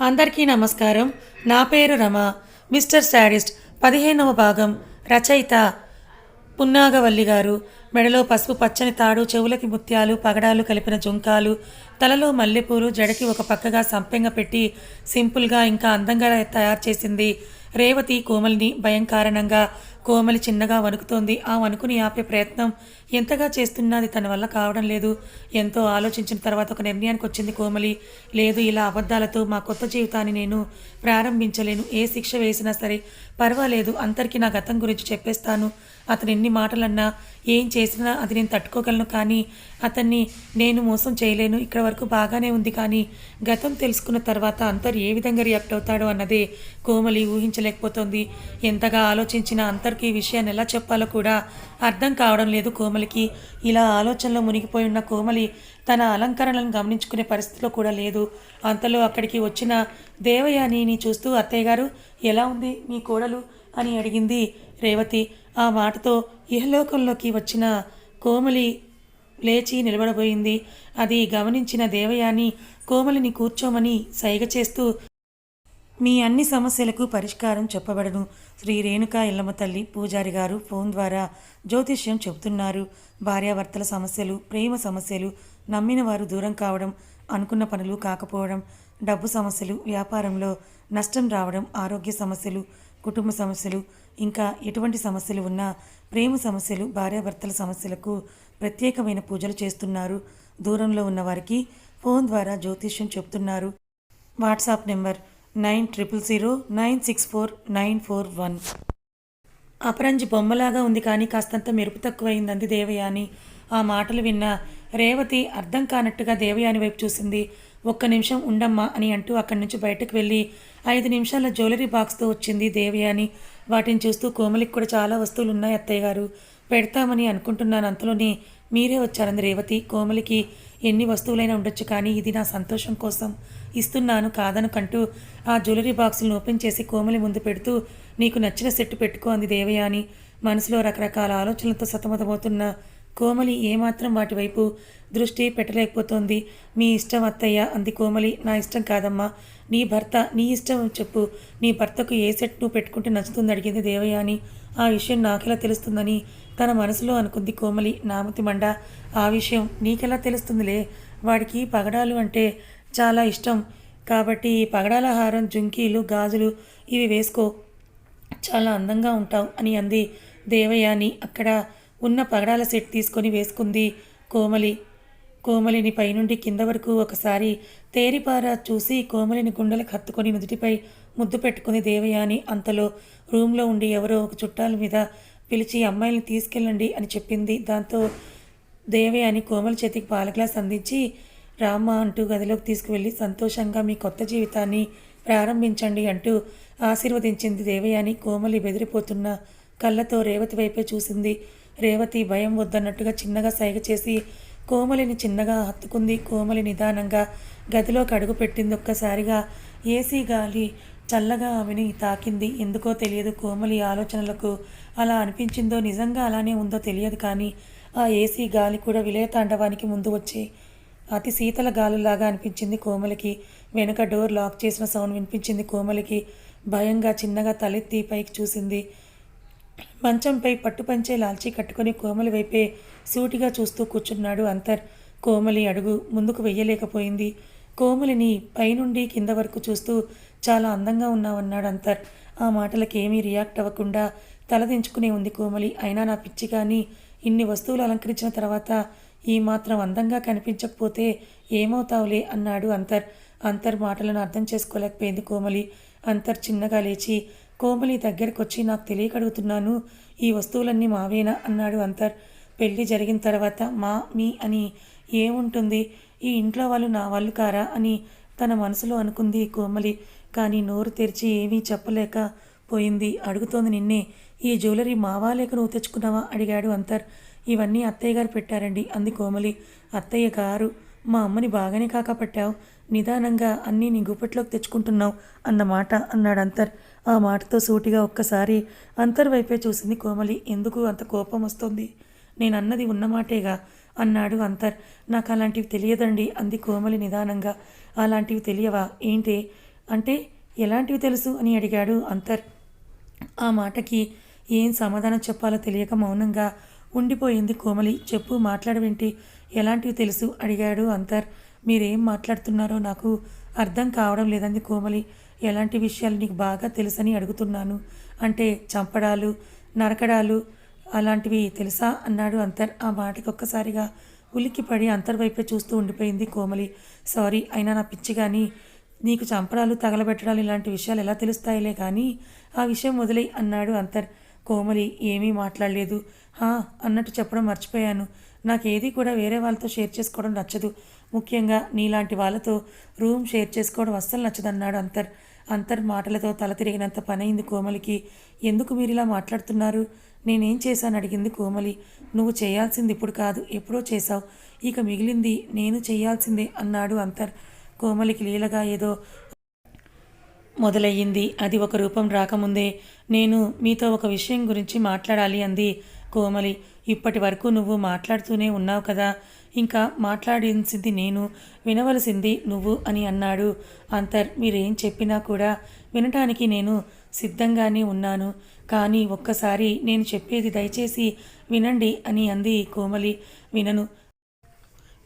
అందరికీ నమస్కారం. నా పేరు రమ. మిస్టర్ శాడిస్ట్ పదిహేనవ భాగం రచయిత పున్నాగవల్లి గారు. మెడలో పసుపు పచ్చని తాడు చెవులకి ముత్యాలు పగడాలు కలిపిన జుంకాలు తలలో మల్లెపూలు జడకి ఒక పక్కగా సంపెంగ పెట్టి సింపుల్గా ఇంకా అందంగా తయారు చేసింది రేవతి కోమలిని భయం కారణంగా కోమలి చిన్నగా వణుకుతోంది. ఆ వణుకుని ఆపే ప్రయత్నం ఎంతగా చేస్తున్నది తన వల్ల కావడం లేదు. ఎంతో ఆలోచించిన తర్వాత ఒక నిర్ణయానికి వచ్చింది కోమలి. లేదు ఇలా అబద్ధాలతో మా కొత్త జీవితాన్ని నేను ప్రారంభించలేను. ఏ శిక్ష వేసినా సరే పర్వాలేదు. అందరికీ నా గతం గురించి చెప్పేస్తాను. అతను ఎన్ని మాటలన్నా ఏం చేసినా అది నేను తట్టుకోగలను కానీ అతన్ని నేను మోసం చేయలేను. ఇక్కడ వరకు బాగానే ఉంది కానీ గతం తెలుసుకున్న తర్వాత అంతర్ ఏ విధంగా రియాక్ట్ అవుతాడో అన్నదే కోమలి ఊహించలేకపోతుంది. ఎంతగా ఆలోచించినా అంతర్కి ఈ విషయాన్ని ఎలా చెప్పాలో కూడా అర్థం కావడం లేదు కోమలికి. ఇలా ఆలోచనలో మునిగిపోయి ఉన్న కోమలి తన అలంకరణలను గమనించుకునే పరిస్థితిలో కూడా లేదు. అంతలో అక్కడికి వచ్చిన దేవయానిని చూస్తూ అత్తయ్య గారు ఎలా ఉంది మీ కోడలు? అని అడిగింది రేవతి. ఆ మాటతో ఇహలోకంలోకి వచ్చిన కోమలి లేచి నిలబడబోయింది. అది గమనించిన దేవయాని కోమలిని కూర్చోమని సైగ చేస్తూ మీ అన్ని సమస్యలకు పరిష్కారం చెప్పబడను. శ్రీ రేణుకా ఇల్లమ్మ తల్లి పూజారి గారు ఫోన్ ద్వారా జ్యోతిష్యం చెబుతున్నారు. భార్యాభర్తల సమస్యలు ప్రేమ సమస్యలు నమ్మిన వారు దూరం కావడం అనుకున్న పనులు కాకపోవడం డబ్బు సమస్యలు వ్యాపారంలో నష్టం రావడం ఆరోగ్య సమస్యలు కుటుంబ సమస్యలు ఇంకా ఎటువంటి సమస్యలు ఉన్నా ప్రేమ సమస్యలు భార్యాభర్తల సమస్యలకు ప్రత్యేకమైన పూజలు చేస్తున్నారు. దూరంలో ఉన్నవారికి ఫోన్ ద్వారా జ్యోతిష్యం చెప్తున్నారు. WhatsApp number nine triple zero nine six four nine four one. అపరంజి బొమ్మలాగా ఉంది కానీ కాస్తంత మెరుపు తక్కువైందంది దేవయాని. ఆ మాటలు విన్న రేవతి అర్థం కానట్టుగా దేవయాని వైపు చూసింది. ఒక్క నిమిషం ఉండమ్మా అని అంటూ అక్కడి నుంచి బయటకు వెళ్ళి ఐదు నిమిషాల జ్యువెలరీ బాక్స్తో వచ్చింది దేవయాని. వాటిని చూస్తూ కోమలికి కూడా చాలా వస్తువులు ఉన్నాయి అత్తయ్య గారు. పెడతామని అనుకుంటున్నాను. అంతలోనే మీరే వచ్చారంది రేవతి. కోమలికి ఎన్ని వస్తువులైనా ఉండొచ్చు కానీ ఇది నా సంతోషం కోసం ఇస్తున్నాను కాదనుకంటూ ఆ జ్యువెలరీ బాక్సులను ఓపెన్ చేసి కోమలి ముందు పెడుతూ నీకు నచ్చిన సెట్ పెట్టుకో అంది దేవయాని. మనసులో రకరకాల ఆలోచనలతో సతమతమవుతున్న కోమలి ఏమాత్రం వాటి వైపు దృష్టి పెట్టలేకపోతోంది. మీ ఇష్టం అత్తయ్య అంది కోమలి. నా ఇష్టం కాదమ్మా. నీ భర్త నీ ఇష్టం చెప్పు. నీ భర్తకు ఏ సెట్ నువ్వు పెట్టుకుంటే నచ్చుతుంది అడిగింది దేవయాని. ఆ విషయం నాకెలా తెలుస్తుందని తన మనసులో అనుకుంది కోమలి నామతి మండ. ఆ విషయం నీకెలా తెలుస్తుందిలే? వాడికి పగడాలు అంటే చాలా ఇష్టం. కాబట్టి ఈ పగడాల హారం జుంకీలు గాజులు ఇవి వేసుకో. చాలా అందంగా ఉంటావు అని అంది దేవయాని. అక్కడ ఉన్న పగడాల సెట్ తీసుకొని వేసుకుంది కోమలి. కోమలిని పైనుండి కింద వరకు ఒకసారి తేరిపార చూసి కోమలిని గుండెలకు హత్తుకొని నుదుటిపై ముద్దు పెట్టుకుంది దేవయాని అంతలో రూమ్లో ఉండి ఎవరో ఒక చుట్టాల మీద పిలిచి అమ్మాయిని తీసుకెళ్ళండి అని చెప్పింది. దాంతో దేవయాని కోమలి చేతికి పాల గ్లాస్ అందించి రామ్మ అంటూ గదిలోకి తీసుకువెళ్ళి సంతోషంగా మీ కొత్త జీవితాన్ని ప్రారంభించండి అంటూ ఆశీర్వదించింది దేవయాని. కోమలి బెదిరిపోతున్న కళ్ళతో రేవతి వైపే చూసింది. రేవతి భయం వద్దన్నట్టుగా చిన్నగా సైగ చేసి కోమలిని చిన్నగా హత్తుకుంది. కోమలి నిదానంగా గదిలోకి అడుగు పెట్టింది. ఒక్కసారిగా ఏసీ గాలి చల్లగా ఆమెని తాకింది. ఎందుకో తెలియదు కోమలి ఆలోచనలకు అలా అనిపించిందో నిజంగా అలానే ఉందో తెలియదు కానీ ఆ ఏసీ గాలి కూడా విలయతాండవానికి ముందు వచ్చి అతి శీతల గాలులాగా అనిపించింది కోమలికి. వెనుక డోర్ లాక్ చేసిన సౌండ్ వినిపించింది కోమలికి. భయంగా చిన్నగా తలెత్తి పైకి చూసింది మంచంపై పట్టుపంచే లాల్చి కట్టుకొని కోమలి వైపే సూటిగా చూస్తూ కూర్చున్నాడు అంతర్. కోమలి అడుగు ముందుకు వెయ్యలేకపోయింది. కోమలిని పైనుండి కింద వరకు చూస్తూ చాలా అందంగా ఉన్నావన్నాడు అంతర్. ఆ మాటలకి ఏమీ రియాక్ట్ అవ్వకుండా తలదించుకునే ఉంది కోమలి. అయినా నా పిచ్చి కానీ ఇన్ని వస్తువులు అలంకరించిన తర్వాత ఈ మాత్రం అందంగా కనిపించకపోతే ఏమవుతావులే అన్నాడు అంతర్. అంతర్ మాటలను అర్థం చేసుకోలేకపోయింది కోమలి. అంతర్ చిన్నగా లేచి కోమలి దగ్గరకు వచ్చి నాకు తెలియకడుగుతున్నాను ఈ వస్తువులన్నీ మావేనా? అన్నాడు అంతర్. పెళ్ళి జరిగిన తర్వాత మా మీ అని ఏముంటుంది? ఈ ఇంట్లో వాళ్ళు నా వాళ్ళు కారా? అని తన మనసులో అనుకుంది కోమలి. కానీ నోరు తెరిచి ఏమీ చెప్పలేక పోయింది. అడుగుతోంది నిన్నే ఈ జ్యువెలరీ మావా లేక నువ్వు తెచ్చుకున్నావా? అడిగాడు అంతర్. ఇవన్నీ అత్తయ్య గారు పెట్టారండి అంది కోమలి. అత్తయ్య గారు మా అమ్మని బాగానే కాకపట్టావు. నిదానంగా అన్నీ నీ గుప్పట్లోకి తెచ్చుకుంటున్నావు అన్నమాట అన్నాడు అంతర్. ఆ మాటతో సూటిగా ఒక్కసారి అంతర్ వైపే చూసింది కోమలి. ఎందుకు అంత కోపం వస్తుంది? నేను అన్నది ఉన్నమాటేగా అన్నాడు అంతర్. నాకు అలాంటివి తెలియదండి అంది కోమలి నిదానంగా. అలాంటివి తెలియవా? ఏంటి? అంటే ఎలాంటివి తెలుసు? అని అడిగాడు అంతర్. ఆ మాటకి ఏం సమాధానం చెప్పాలో తెలియక మౌనంగా ఉండిపోయింది కోమలి. చెప్పు మాట్లాడవేంటి? ఎలాంటివి తెలుసు? అడిగాడు అంతర్. మీరేం మాట్లాడుతున్నారో నాకు అర్థం కావడం లేదంది కోమలి. ఎలాంటి విషయాలు నీకు బాగా తెలుసని అడుగుతున్నాను? అంటే చంపడాలు నరకడాలు అలాంటివి తెలుసా? అన్నాడు అంతర్. ఆ మాటకి ఒక్కసారిగా ఉలిక్కిపడి అంతర్ వైపే చూస్తూ ఉండిపోయింది కోమలి. సారీ అయినా నా పిచ్చి కానీ నీకు చంపడాలు తగలబెట్టడాలు ఇలాంటి విషయాలు ఎలా తెలుస్తాయిలే కానీ ఆ విషయం వదిలే అన్నాడు అంతర్. కోమలి ఏమీ మాట్లాడలేదు. హా అన్నట్టు చెప్పడం మర్చిపోయాను. నాకేది కూడా వేరే వాళ్ళతో షేర్ చేసుకోవడం నచ్చదు. ముఖ్యంగా నీలాంటి వాళ్ళతో రూమ్ షేర్ చేసుకోవడం అస్సలు నచ్చదన్నాడు అంతర్. అంతర్ మాటలతో తల తిరిగినంత పనైంది కోమలికి. ఎందుకు మీరు ఇలా మాట్లాడుతున్నారు? నేనేం చేశాను? అడిగింది కోమలి. నువ్వు చేయాల్సింది ఇప్పుడు కాదు ఎప్పుడో చేశావు. ఇక మిగిలింది నేను చేయాల్సిందే అన్నాడు అంతర్. కోమలికి లీలగా ఏదో మొదలయ్యింది. అది ఒక రూపం రాకముందే నేను మీతో ఒక విషయం గురించి మాట్లాడాలి అంది కోమలి. ఇప్పటి వరకు నువ్వు మాట్లాడుతూనే ఉన్నావు కదా. ఇంకా మాట్లాడించింది నేను వినవలసింది నువ్వు అని అన్నాడు. అంతర్ మీరేం చెప్పినా కూడా వినటానికి నేను సిద్ధంగానే ఉన్నాను. కానీ ఒక్కసారి నేను చెప్పేది దయచేసి వినండి అని అంది కోమలి. వినను.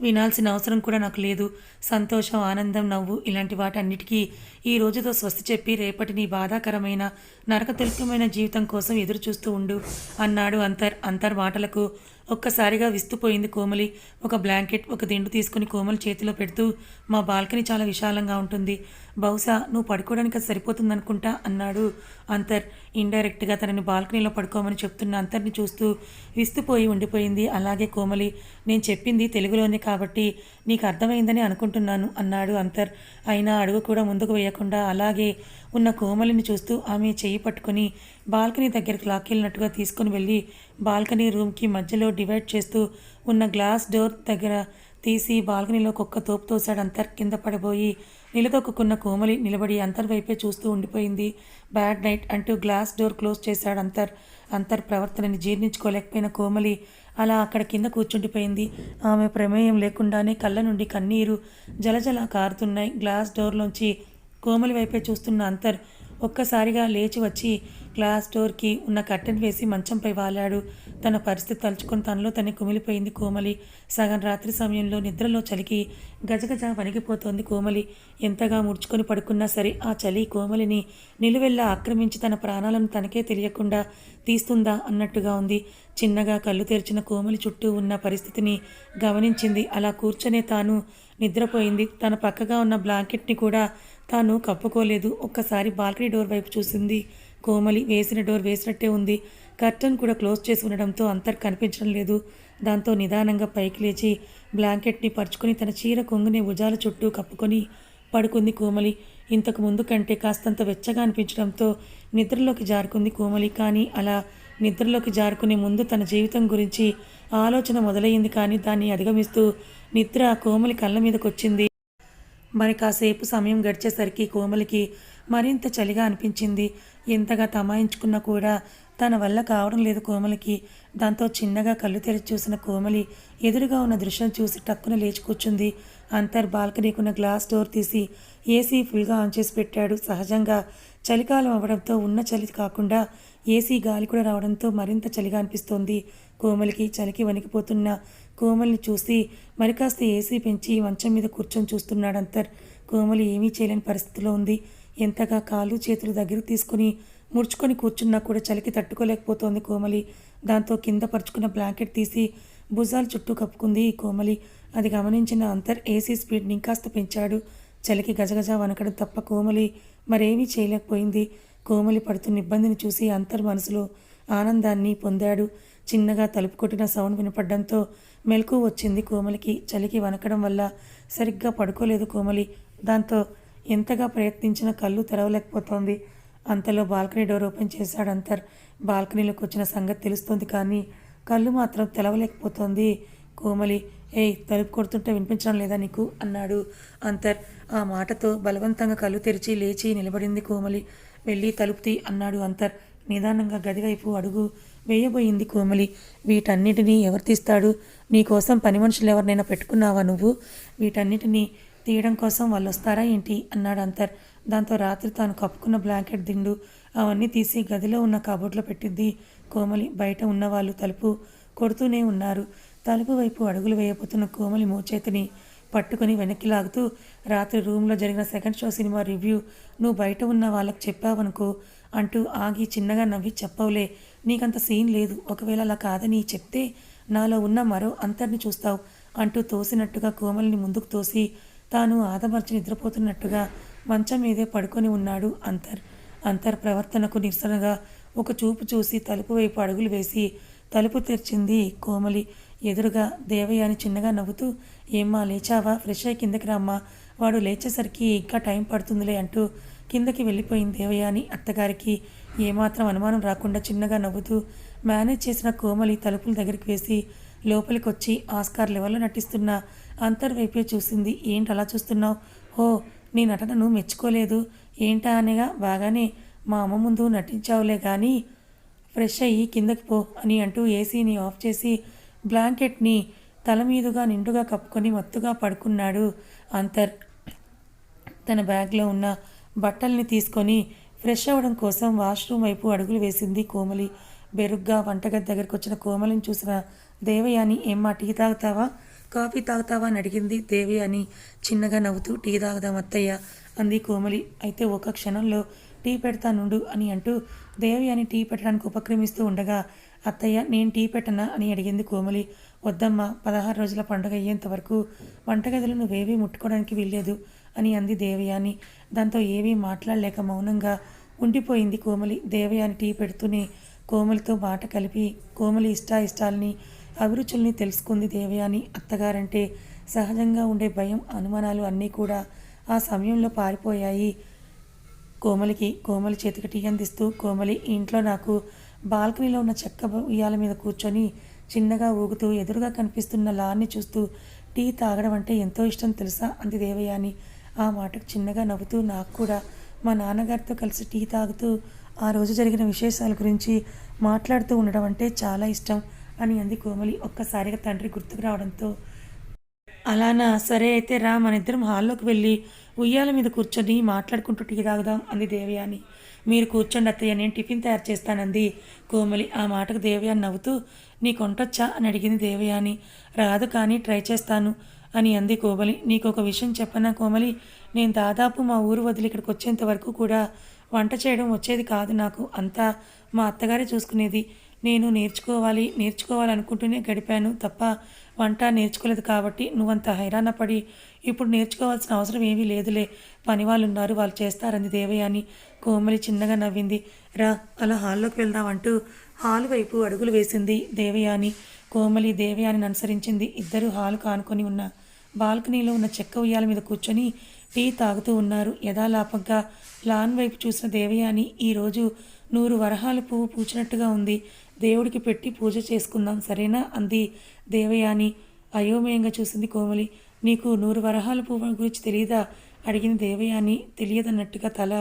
వినాల్సిన అవసరం కూడా నాకు లేదు. సంతోషం ఆనందం నవ్వు ఇలాంటి వాటన్నిటికీ ఈ రోజుతో స్వస్తి చెప్పి రేపటి నీ బాధాకరమైన నరకతుల్యమైన జీవితం కోసం ఎదురు చూస్తూ ఉండు అన్నాడు అంతర్. అంతర్ మాటలకు ఒక్కసారిగా విస్తుపోయింది కోమలి. ఒక బ్లాంకెట్ ఒక దిండు తీసుకుని కోమలి చేతిలో పెడుతూ మా బాల్కనీ చాలా విశాలంగా ఉంటుంది. బహుశా నువ్వు పడుకోవడానికి అది సరిపోతుందనుకుంటా అన్నాడు అంతర్. ఇండైరెక్ట్గా తనని బాల్కనీలో పడుకోమని చెప్తున్న అంతర్ని చూస్తూ విస్తుపోయి ఉండిపోయింది. అలాగే కోమలి నేను చెప్పింది తెలుగులోనే కాబట్టి నీకు అర్థమైందని అనుకుంటున్నాను అన్నాడు అంతర్. అయినా అడుగు కూడా ముందుకు వేయకుండా అలాగే ఉన్న కోమలిని చూస్తూ ఆమె చేయి పట్టుకుని బాల్కనీ దగ్గరికి లాక్కెళ్ళినట్టుగా తీసుకుని వెళ్ళి బాల్కనీ రూమ్కి మధ్యలో డివైడ్ చేస్తూ ఉన్న గ్లాస్ డోర్ దగ్గర తీసి బాల్కనీలో కుక్క తోపు తోశాడు అంతర్. కింద పడబోయి నిలదొక్కున్న కోమలి నిలబడి అంతర్ వైపే చూస్తూ ఉండిపోయింది. బ్యాడ్ నైట్ అంటూ గ్లాస్ డోర్ క్లోజ్ చేశాడు అంతర్. అంతర్ ప్రవర్తనని జీర్ణించుకోలేకపోయిన కోమలి అలా అక్కడ కింద కూర్చుండిపోయింది. ఆమె ప్రమేయం లేకుండానే కళ్ళ నుండి కన్నీరు జలజల కారుతున్నాయి. గ్లాస్ డోర్లోంచి కోమలి వైపే చూస్తున్న అంతర్ ఒక్కసారిగా లేచి వచ్చి గ్లాస్ డోర్కి ఉన్న కట్టెన్ వేసి మంచంపై వాలాడు. తన పరిస్థితి తలుచుకుని తనలో తనే కుమిలిపోయింది కోమలి. సగం రాత్రి సమయంలో నిద్రలో చలికి గజగజ వణిగిపోతోంది కోమలి. ఎంతగా ముడుచుకొని పడుకున్నా సరే ఆ చలి కోమలిని నిలువెల్లా ఆక్రమించి తన ప్రాణాలను తనకే తెలియకుండా తీస్తుందా అన్నట్టుగా ఉంది. చిన్నగా కళ్ళు తెరిచిన కోమలి చుట్టూ ఉన్న పరిస్థితిని గమనించింది. అలా కూర్చొనే తాను నిద్రపోయింది. తన పక్కగా ఉన్న బ్లాంకెట్ని కూడా తాను కప్పుకోలేదు. ఒక్కసారి బాల్కనీ డోర్ వైపు చూసింది కోమలి వేసిన డోర్ వేసినట్టే ఉంది. కర్టన్ కూడా క్లోజ్ చేసి ఉండడంతో అంతర్ కనిపించడం లేదు. దాంతో నిదానంగా పైకి లేచి బ్లాంకెట్ని పరుచుకొని తన చీర కొంగుని భుజాల చుట్టూ కప్పుకొని పడుకుంది కోమలి. ఇంతకు ముందు కంటే కాస్తంత వెచ్చగా అనిపించడంతో నిద్రలోకి జారుకుంది కోమలి. కానీ అలా నిద్రలోకి జారుకునే ముందు తన జీవితం గురించి ఆలోచన మొదలయ్యింది కానీ దాన్ని అధిగమిస్తూ నిద్ర కోమలి కళ్ళ మీదకొచ్చింది. మరి కాసేపు సమయం గడిచేసరికి కోమలికి మరింత చలిగా అనిపించింది. ఎంతగా తమాయించుకున్నా కూడా తన వల్ల కావడం లేదు కోమలికి. దాంతో చిన్నగా కళ్ళు తెరిచి చూసిన కోమలి ఎదురుగా ఉన్న దృశ్యం చూసి టక్కున లేచి కూర్చుంది. అంతర్ బాల్కనీకున్న గ్లాస్ డోర్ తీసి ఏసీ ఫుల్గా ఆన్ చేసి పెట్టాడు. సహజంగా చలికాలం అవ్వడంతో ఉన్న చలి కాకుండా ఏసీ గాలి కూడా రావడంతో మరింత చలిగా అనిపిస్తోంది కోమలికి. చలికి వణికిపోతున్న కోమల్ని చూసి మరి కాస్త ఏసీ పెంచి మంచం మీద కూర్చొని చూస్తున్నాడు అంతర్. కోమలి ఏమీ చేయలేని పరిస్థితిలో ఉంది. ఎంతగా కాళ్ళు చేతులు దగ్గర తీసుకుని ముడుచుకొని కూర్చున్నా కూడా చలికి తట్టుకోలేకపోతోంది కోమలి. దాంతో కింద పరుచుకున్న బ్లాంకెట్ తీసి భుజాల చుట్టూ కప్పుకుంది ఈ కోమలి. అది గమనించిన అంతర్ ఏసీ స్పీడ్ని ఇంకాస్త పెంచాడు. చలికి గజగజ వనకడం తప్ప కోమలి మరేమీ చేయలేకపోయింది. కోమలి పడుతున్న ఇబ్బందిని చూసి అంతర్ మనసులో ఆనందాన్ని పొందాడు. చిన్నగా తలుపు కొట్టిన సౌండ్ వినపడడంతో మెలకు వచ్చింది కోమలికి. చలికి వనకడం వల్ల సరిగ్గా పడుకోలేదు కోమలి. దాంతో ఎంతగా ప్రయత్నించినా కళ్ళు తెరవలేకపోతోంది. అంతలో బాల్కనీ డోర్ ఓపెన్ చేశాడు అంతర్. బాల్కనీలోకి వచ్చిన సంగతి తెలుస్తోంది కానీ కళ్ళు మాత్రం తెలవలేకపోతోంది కోమలి ఏయ్ తలుపు కొడుతుంటే వినిపించడం లేదా నీకు? అన్నాడు అంతర్. ఆ మాటతో బలవంతంగా కళ్ళు తెరిచి లేచి నిలబడింది కోమలి. వెళ్ళి తలుపు తీ అన్నాడు అంతర్. నిదానంగా గదివైపు అడుగు వేయబోయింది కోమలి. వీటన్నిటినీ ఎవరు తీస్తాడు? నీకోసం పని మనుషులు ఎవరినైనా పెట్టుకున్నావా నువ్వు? వీటన్నిటినీ తీయడం కోసం వాళ్ళు వస్తారా ఏంటి? అన్నాడు అంతర్. దాంతో రాత్రి తాను కప్పుకున్న బ్లాంకెట్ దిండు అవన్నీ తీసి గదిలో ఉన్న కబోర్డ్లో పెట్టింది కోమలి బయట ఉన్నవాళ్ళు తలుపు కొడుతూనే ఉన్నారు. తలుపు వైపు అడుగులు వేయబోతున్న కోమలి మోచేతిని పట్టుకొని వెనక్కి లాగుతూ రాత్రి రూమ్లో జరిగిన సెకండ్ షో సినిమా రివ్యూ నువ్వు బయట ఉన్న వాళ్ళకి చెప్పావనుకో అంటూ ఆగి చిన్నగా నవ్వి చెప్పవులే. నీకంత సీన్ లేదు. ఒకవేళ అలా కాదని చెప్తే నాలో ఉన్న మరో అంతర్ని చూస్తావు అంటూ తోసినట్టుగా కోమలిని ముందుకు తోసి తాను ఆదమర్చి నిద్రపోతున్నట్టుగా మంచం మీదే పడుకొని ఉన్నాడు అంతర్. అంతర్ ప్రవర్తనకు నిరసనగా ఒక చూపు చూసి తలుపు వైపు అడుగులు వేసి తలుపు తెరిచింది కోమలి. ఎదురుగా దేవయ్య అని చిన్నగా నవ్వుతూ ఏమ్మా లేచావా? ఫ్రెష్ అయ్యి కిందకి రామ్మా. వాడు లేచేసరికి ఇంకా టైం పడుతుందిలే అంటూ కిందకి వెళ్ళిపోయింది దేవయ్య అని అత్తగారికి. ఏమాత్రం అనుమానం రాకుండా చిన్నగా నవ్వుతూ మేనేజ్ చేసిన కోమలి తలుపుల దగ్గరికి వేసి లోపలికొచ్చి ఆస్కార్ లెవెల్లో నటిస్తున్న అంతర్ వైపే చూసింది. ఏంటి అలా చూస్తున్నావు? హో నీ నటనను మెచ్చుకోలేదు. ఏంటా? అనగా బాగానే మా అమ్మ ముందు నటించావులే కానీ ఫ్రెష్ అయ్యి కిందకి పో అని అంటూ ఏసీని ఆఫ్ చేసి బ్లాంకెట్ని తల మీదుగా నిండుగా కప్పుకొని మత్తుగా పడుకున్నాడు అంతర్. తన బ్యాగ్లో ఉన్న బట్టల్ని తీసుకొని ఫ్రెష్ అవ్వడం కోసం వాష్రూమ్ వైపు అడుగులు వేసింది కోమలి. బెరుగ్గా వంటగది దగ్గరికి వచ్చిన కోమలిని చూసిన దేవయాని ఏమ్మా టీ తాగుతావా? కాఫీ తాగుతావా అని అడిగింది దేవి అని చిన్నగా నవ్వుతూ టీ తాగుదాం అత్తయ్య అంది కోమలి. అయితే ఒక క్షణంలో టీ పెడతానుండు అని అంటూ దేవయాని టీ పెట్టడానికి ఉపక్రమిస్తూ ఉండగా అత్తయ్య నేను టీ పెట్టనా అని అడిగింది కోమలి. వద్దమ్మా పదహారు రోజుల పండుగ అయ్యేంత వరకు వంటగదిలో నువ్వేవీ ముట్టుకోవడానికి వీల్లేదు అని అంది దేవయాని దాంతో ఏమీ మాట్లాడలేక మౌనంగా ఉండిపోయింది కోమలి. దేవయాని టీ పెడుతూనే కోమలితో మాట కలిపి కోమలి ఇష్టాయిష్టాలని అభిరుచుల్ని తెలుసుకుంది దేవయాని అత్తగారంటే సహజంగా ఉండే భయం అనుమానాలు అన్నీ కూడా ఆ సమయంలో పారిపోయాయి. కోమలికి కోమలి చేతికి టీ అందిస్తూ కోమలి ఇంట్లో నాకు బాల్కనీలో ఉన్న చెక్క ఉయ్యాల మీద కూర్చొని చిన్నగా ఊగుతూ ఎదురుగా కనిపిస్తున్న లాన్ని చూస్తూ టీ తాగడం అంటే ఎంతో ఇష్టం తెలుసా? అంది దేవయాని. ఆ మాటకు చిన్నగా నవ్వుతూ నాకు కూడా మా నాన్నగారితో కలిసి టీ తాగుతూ ఆ రోజు జరిగిన విశేషాల గురించి మాట్లాడుతూ ఉండడం అంటే చాలా ఇష్టం. అని అంది కోమలి ఒక్కసారిగా తండ్రి గుర్తుకు రావడంతో. అలానా? సరే అయితే రా మన ఇద్దరం హాల్లోకి వెళ్ళి ఉయ్యాల మీద కూర్చొని మాట్లాడుకుంటూ టీ తాగుదాం అంది దేవయాని. మీరు కూర్చోండి అత్తయ్య నేను టిఫిన్ తయారు చేస్తానంది కోమలి ఆ మాటకు దేవయాని నవ్వుతూ. నీకు వంటొచ్చా అని అడిగింది దేవయాని. రాదు కానీ ట్రై చేస్తాను అని అంది కోమలి. నీకు ఒక విషయం చెప్పనా కోమలి? నేను దాదాపు మా ఊరు వదిలి ఇక్కడికి వచ్చేంత వరకు కూడా వంట చేయడం వచ్చేది కాదు నాకు. అంతా మా అత్తగారే చూసుకునేది. నేను నేర్చుకోవాలి నేర్చుకోవాలనుకుంటూనే గడిపాను తప్ప వంట నేర్చుకోలేదు కాబట్టి నువ్వంత హైరాణ పడి ఇప్పుడు నేర్చుకోవాల్సిన అవసరం ఏమీ లేదులే. పని వాళ్ళు ఉన్నారు వాళ్ళు చేస్తారంది అని కోమలి చిన్నగా నవ్వింది. రా అలా హాల్లోకి వెళ్దామంటూ హాల్ వైపు అడుగులు వేసింది దేవయాని కోమలి దేవయానిని అనుసరించింది. ఇద్దరు హాల్ కానుకొని ఉన్న బాల్కనీలో ఉన్న చెక్క ఉయ్యాల మీద కూర్చొని టీ తాగుతూ ఉన్నారు. యథాలాపంగా లాన్ వైపు చూసిన దేవయాని ఈరోజు నూరు వరహాల పువ్వు పూచినట్టుగా ఉంది. దేవుడికి పెట్టి పూజ చేసుకుందాం సరేనా? అంది దేవయాని అయోమయంగా చూసింది కోమలి. నీకు నూరు వరహాల పువ్వు గురించి తెలియదా అడిగింది దేవయాని తెలియదన్నట్టుగా తల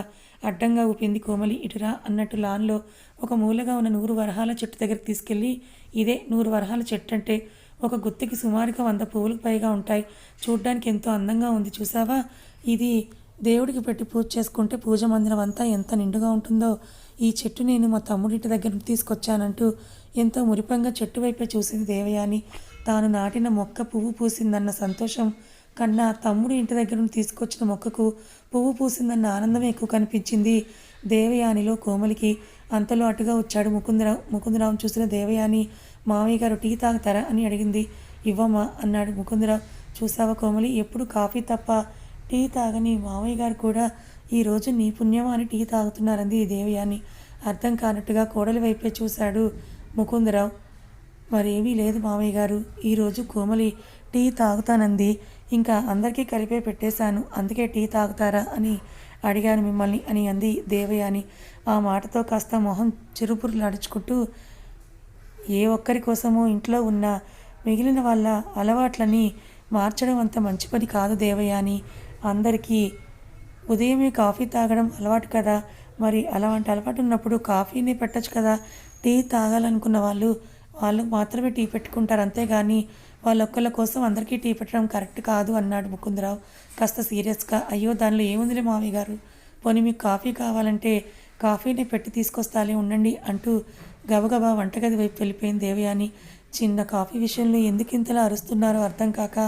అడ్డంగా ఊపింది కోమలి. ఇటురా అన్నట్టు లాన్లో ఒక మూలగా ఉన్న నూరు వరహాల చెట్టు దగ్గరికి తీసుకెళ్ళి ఇదే నూరు వరహాల చెట్టు అంటే ఒక గుత్తికి సుమారుగా వంద పువ్వులకు పైగా ఉంటాయి. చూడ్డానికి ఎంతో అందంగా ఉంది చూసావా ఇది దేవుడికి పెట్టి పూజ చేసుకుంటే పూజ మందిరం అంతా ఎంత నిండుగా ఉంటుందో. ఈ చెట్టు నేను మా తమ్ముడింటి దగ్గర తీసుకొచ్చానంటూ ఎంతో మురిపంగా చెట్టు వైపే చూసింది దేవయాని. తాను నాటిన మొక్క పువ్వు పూసిందన్న సంతోషం కన్నా తమ్ముడు ఇంటి దగ్గర తీసుకొచ్చిన మొక్కకు పువ్వు పూసిందన్న ఆనందమే ఎక్కువ కనిపించింది. దేవయానిలో కోమలికి అంతలో అటుగా వచ్చాడు ముకుందరావు. ముకుందరావు చూసిన దేవయాని మామయ్య గారు టీ తాగుతారా? అని అడిగింది. ఇవ్వమ్మా అన్నాడు ముకుందరావు. చూసావా కోమలి ఎప్పుడు కాఫీ తప్ప టీ తాగని మామయ్య గారు కూడా ఈరోజు నీ పుణ్యమా అని టీ తాగుతున్నారంది దేవయాని. అర్థం కానట్టుగా కోడలి వైపే చూశాడు ముకుందరావు. మరేమీ లేదు మామయ్య గారు. ఈరోజు కోమలి టీ తాగుతానంది. ఇంకా అందరికీ కలిపే పెట్టేశాను. అందుకే టీ తాగుతారా అని అడిగాను మిమ్మల్ని అని అంది దేవయాని. ఆ మాటతో కాస్త మొహం చిరుపురు నడుచుకుంటూ ఏ ఒక్కరి కోసమో ఇంట్లో ఉన్న మిగిలిన వాళ్ళ అలవాట్లని మార్చడం అంత మంచి పని కాదు దేవయాని. అందరికీ ఉదయమే కాఫీ తాగడం అలవాటు కదా? మరి అలాంటి అలవాటు ఉన్నప్పుడు కాఫీని పెట్టచ్చు కదా? టీ తాగాలనుకున్న వాళ్ళు వాళ్ళు మాత్రమే టీ పెట్టుకుంటారు అంతేగాని వాళ్ళొక్కళ్ళ కోసం అందరికీ టీ పెట్టడం కరెక్ట్ కాదు అన్నాడు ముకుందరావు. కాస్త సీరియస్గా అయ్యో దానిలో ఏముందిలే మావి గారు? పోనీ మీకు కాఫీ కావాలంటే కాఫీని పెట్టి తీసుకొస్తాలే ఉండండి అంటూ గబగబా వంటగది వైపు వెళ్ళిపోయింది దేవయాని. చిన్న కాఫీ విషయంలో ఎందుకు ఇంతలా అరుస్తున్నారో అర్థం కాక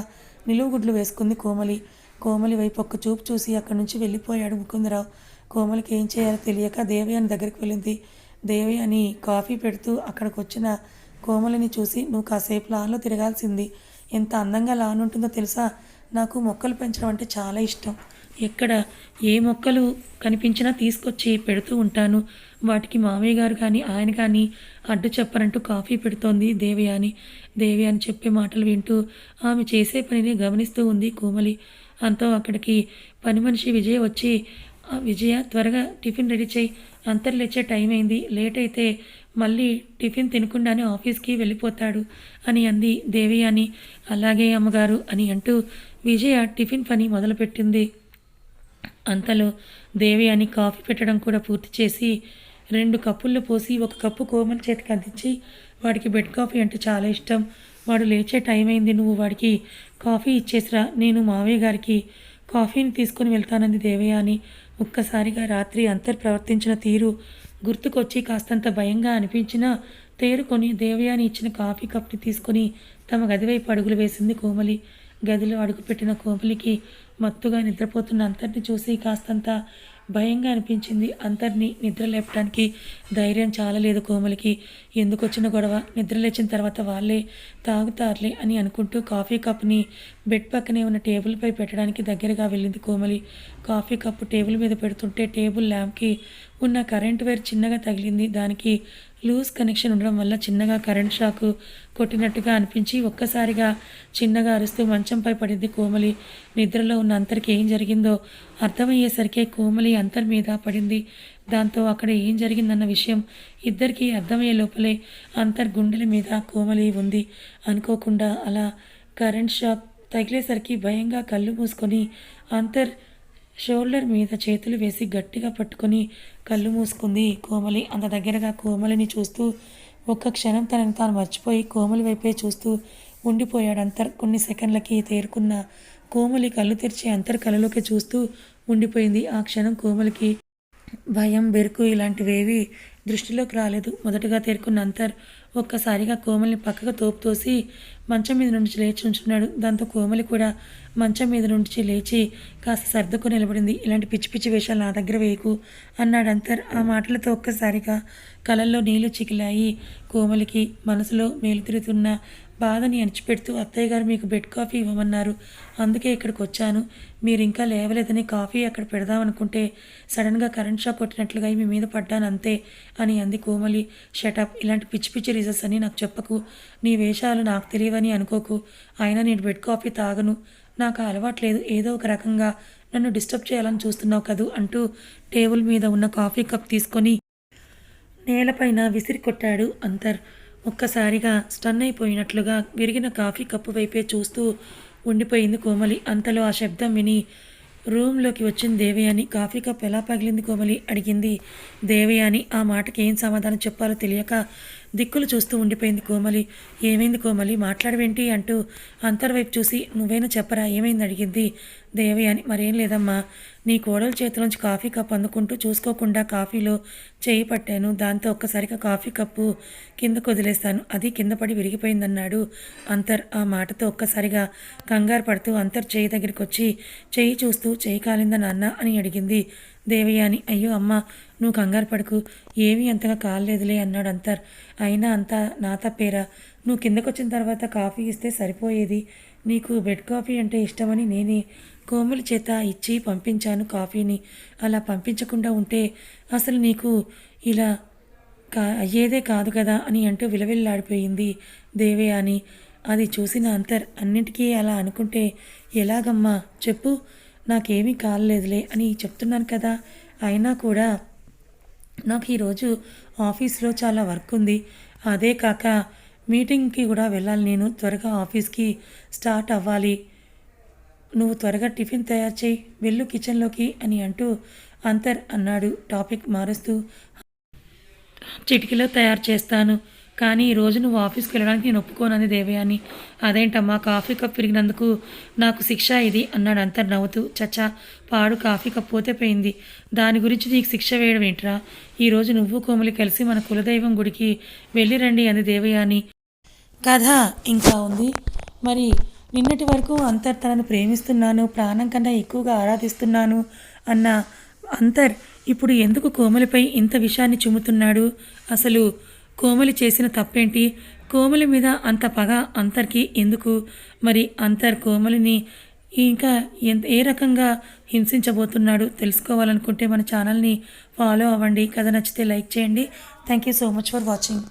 నిలువుగుడ్లు వేసుకుంది కోమలి. కోమలి వైపు ఒక్క చూపు చూసి అక్కడి నుంచి వెళ్ళిపోయాడు ముకుందరావు. కోమలికి ఏం చేయాలో తెలియక దేవయాని దగ్గరికి వెళ్ళింది. దేవయాని కాఫీ పెడుతూ అక్కడికి వచ్చిన కోమలిని చూసి నువ్వు కాసేపు లాన్లో తిరగాల్సింది. ఎంత అందంగా లాన్ ఉంటుందో తెలుసా? నాకు మొక్కలు పెంచడం అంటే చాలా ఇష్టం. ఎక్కడ ఏ మొక్కలు కనిపించినా తీసుకొచ్చి పెడుతూ ఉంటాను. వాటికి మామయ్య గారు కానీ ఆయన కానీ అడ్డు చెప్పరంటూ కాఫీ పెడుతోంది దేవయాని. దేవయాని చెప్పే మాటలు వింటూ ఆమె చేసే పనిని గమనిస్తూ ఉంది కోమలి. అంతో అక్కడికి. పని మనిషి విజయ వచ్చి విజయ త్వరగా టిఫిన్ రెడీ చేయి. అంతర్ లేచే టైం అయింది. లేట్ అయితే మళ్ళీ టిఫిన్ తినకుండానే ఆఫీస్కి వెళ్ళిపోతాడు అని అంది దేవి అని అలాగే అమ్మగారు అని అంటూ విజయ టిఫిన్ పని మొదలుపెట్టింది. అంతలో దేవి అని కాఫీ పెట్టడం కూడా పూర్తి చేసి రెండు కప్పుల్లో పోసి ఒక కప్పు కోమల చేతికి అందించి వాడికి బెడ్ కాఫీ అంటే చాలా ఇష్టం. వాడు లేచే టైం అయింది నువ్వు వాడికి కాఫీ ఇచ్చేసిరా. నేను మావయ్య గారికి కాఫీని తీసుకొని వెళ్తానంది దేవయ్య అని ఒక్కసారిగా రాత్రి అంతర్ ప్రవర్తించిన తీరు గుర్తుకొచ్చి కాస్తంత భయంగా అనిపించినా తేరుకొని దేవయాని ఇచ్చిన కాఫీ కప్ని తీసుకొని తమ గదివైపు అడుగులు వేసింది కోమలి. గదిలో అడుగుపెట్టిన కోమలికి మత్తుగా నిద్రపోతున్న అంతర్ని చూసి కాస్తంత భయంగా అనిపించింది. అంతర్ని నిద్ర లేపడానికి ధైర్యం చాలలేదు కోమలికి. ఎందుకు వచ్చిన గొడవ? నిద్ర లేచిన తర్వాత వాళ్ళే తాగుతారులే అని అనుకుంటూ కాఫీ కప్ని బెడ్ పక్కనే ఉన్న టేబుల్పై పెట్టడానికి దగ్గరగా వెళ్ళింది కోమలి. కాఫీ కప్పు టేబుల్ మీద పెడుతుంటే టేబుల్ ల్యాంప్కి ఉన్న కరెంట్ వైర్ చిన్నగా తగిలింది. దానికి లూజ్ కనెక్షన్ ఉండడం వల్ల చిన్నగా కరెంట్ షాక్ కొట్టినట్టుగా అనిపించి ఒక్కసారిగా చిన్నగా అరుస్తూ మంచంపై పడింది కోమలి. నిద్రలో ఉన్న అంతరికి ఏం జరిగిందో అర్థమయ్యేసరికే కోమలి అంతర్ మీద పడింది. దాంతో అక్కడ ఏం జరిగిందన్న విషయం ఇద్దరికీ అర్థమయ్యే లోపలే అంతర్ గుండెల మీద కోమలి ఉంది. అనుకోకుండా అలా కరెంట్ షాక్ తగిలేసరికి భయంగా కళ్ళు మూసుకొని అంతర్ షోల్డర్ మీద చేతులు వేసి గట్టిగా పట్టుకొని కళ్ళు మూసుకుంది కోమలి. అంత దగ్గరగా కోమలిని చూస్తూ ఒక్క క్షణం తనని తాను మర్చిపోయి కోమలి వైపే చూస్తూ ఉండిపోయాడు అంతర్. కొన్ని సెకండ్లకి తేరుకున్న కోమలి కళ్ళు తెరిచి అంతర్ కళ్ళలోకి చూస్తూ ఉండిపోయింది. ఆ క్షణం కోమలికి భయం బెరుకు ఇలాంటివేవి దృష్టిలోకి రాలేదు. మొదటగా తేరుకున్న అంతర్ ఒక్కసారిగా కోమలిని పక్కకు తోపు తోసి మంచం మీద నుంచి లేచి ఉంచున్నాడు దాంతో కోమలి కూడా మంచం మీద నుంచి లేచి కాస్త సర్దుకు నిలబడింది. ఇలాంటి పిచ్చి పిచ్చి వేషాలు నా దగ్గర వేయకు అన్నాడు అంతర్. ఆ మాటలతో ఒక్కసారిగా కళల్లో నీళ్ళు చికిలాయి కోమలికి మనసులో మేలు తిరుగుతున్న బాధని అణిచిపెడుతూ అత్తయ్య గారు మీకు బెడ్ కాఫీ ఇవ్వమన్నారు. అందుకే ఇక్కడికి వచ్చాను. మీరు ఇంకా లేవలేదని కాఫీ అక్కడ పెడదామనుకుంటే సడన్గా కరెంట్ షాక్ కొట్టినట్లుగా మీ మీద పడ్డాను అంతే అని అంది కోమలి. షటప్ ఇలాంటి పిచ్చి పిచ్చి రీజన్స్ అని నాకు చెప్పకు. నీ వేషాలు నాకు తెలియవని అనుకోకు. అయినా నేను బెడ్ కాఫీ తాగను. నాకు అలవాట్లేదు ఏదో ఒక రకంగా. నన్ను డిస్టర్బ్ చేయాలని చూస్తున్నావు కదూ అంటూ టేబుల్ మీద ఉన్న కాఫీ కప్ తీసుకొని నేలపైన విసిరి కొట్టాడు అంతర్. ఒక్కసారిగా స్టన్ అయిపోయినట్లుగా విరిగిన కాఫీ కప్పు వైపే చూస్తూ ఉండిపోయింది కోమలి. అంతలో ఆ శబ్దం విని రూమ్లోకి వచ్చింది దేవయాని. కాఫీ కప్ ఎలా పగిలింది కోమలి? అడిగింది దేవయాని. ఆ మాటకి ఏం సమాధానం చెప్పాలో తెలియక దిక్కులు చూస్తూ ఉండిపోయింది కోమలి. ఏమైంది కోమలి? మాట్లాడవేంటి? అంటూ అంతర్వైపు చూసి నువ్వైనా చెప్పరా? ఏమైంది? అడిగింది దేవి అని. మరేం లేదమ్మా. నీ కోడల చేతిలోంచి కాఫీ కప్ అందుకుంటూ చూసుకోకుండా కాఫీలో చేయి పట్టాను. దాంతో ఒక్కసారిగా కాఫీ కప్పు కిందకు వదిలేస్తాను. అది కింద పడి విరిగిపోయిందన్నాడు అంతర్. ఆ మాటతో ఒక్కసారిగా కంగారు పడుతూ అంతర్ చేయి దగ్గరికి వచ్చి చేయి చూస్తూ చేయి కాలిందా నాన్న? అని అడిగింది దేవయాని అయ్యో అమ్మ నువ్వు కంగారు పడుకు. ఏమీ అంతగా కాలేదులే అన్నాడు అంతర్. అయినా అంతా నా తప్పేరా. నువ్వు కిందకొచ్చిన తర్వాత కాఫీ ఇస్తే సరిపోయేది. నీకు బెడ్ కాఫీ అంటే ఇష్టమని నేనే కోమలి చేత ఇచ్చి పంపించాను కాఫీని. అలా పంపించకుండా ఉంటే అసలు నీకు ఇలా కా అయ్యేదే కాదు కదా అని అంటూ విలవిల్లాడిపోయింది దేవయాని అని. అది చూసిన అంతర్ అన్నింటికీ అలా అనుకుంటే ఎలాగమ్మా? చెప్పు. నాకేమీ కాలేదులే అని చెప్తున్నాను కదా. అయినా కూడా నాకు ఈరోజు ఆఫీస్లో చాలా వర్క్ ఉంది. అదే కాక మీటింగ్కి కూడా వెళ్ళాలి. నేను త్వరగా ఆఫీస్కి స్టార్ట్ అవ్వాలి. నువ్వు త్వరగా టిఫిన్ తయారు చేయి. వెళ్ళు కిచెన్లోకి అని అంటూ అంతర్ అన్నాడు. టాపిక్ మారుస్తూ చిటికలో తయారు చేస్తాను. కానీ ఈ రోజు నువ్వు ఆఫీస్కి వెళ్ళడానికి నేను ఒప్పుకోనంది దేవయాని. అదేంటమ్మా కాఫీ కప్ విరిగినందుకు నాకు శిక్ష ఇది అన్నాడు అంతర్ నవ్వుతూ. చచ్చా పాడు కాఫీ కప్ పోతే పోయింది. దాని గురించి నీకు శిక్ష వేయడం ఏంట్రా? ఈరోజు నువ్వు కోమలి కలిసి మన కులదైవం గుడికి వెళ్ళిరండి అంది దేవయాని. కథ ఇంకా ఉంది. మరి నిన్నటి వరకు అంతర్ తనను ప్రేమిస్తున్నాను ప్రాణం కన్నా ఎక్కువగా ఆరాధిస్తున్నాను అన్న అంతర్ ఇప్పుడు ఎందుకు కోమలిపై ఇంత విషయాన్ని చుమ్ముతున్నాడు? అసలు కోమలి చేసిన తప్పేంటి? కోమలి మీద అంత పగ అంతర్కి ఎందుకు? మరి అంతర్ కోమలిని ఇంకా ఎంత ఏ రకంగా హింసించబోతున్నాడు తెలుసుకోవాలనుకుంటే మన ఛానల్ని ఫాలో అవ్వండి. కథ నచ్చితే లైక్ చేయండి. Thank you so much for watching.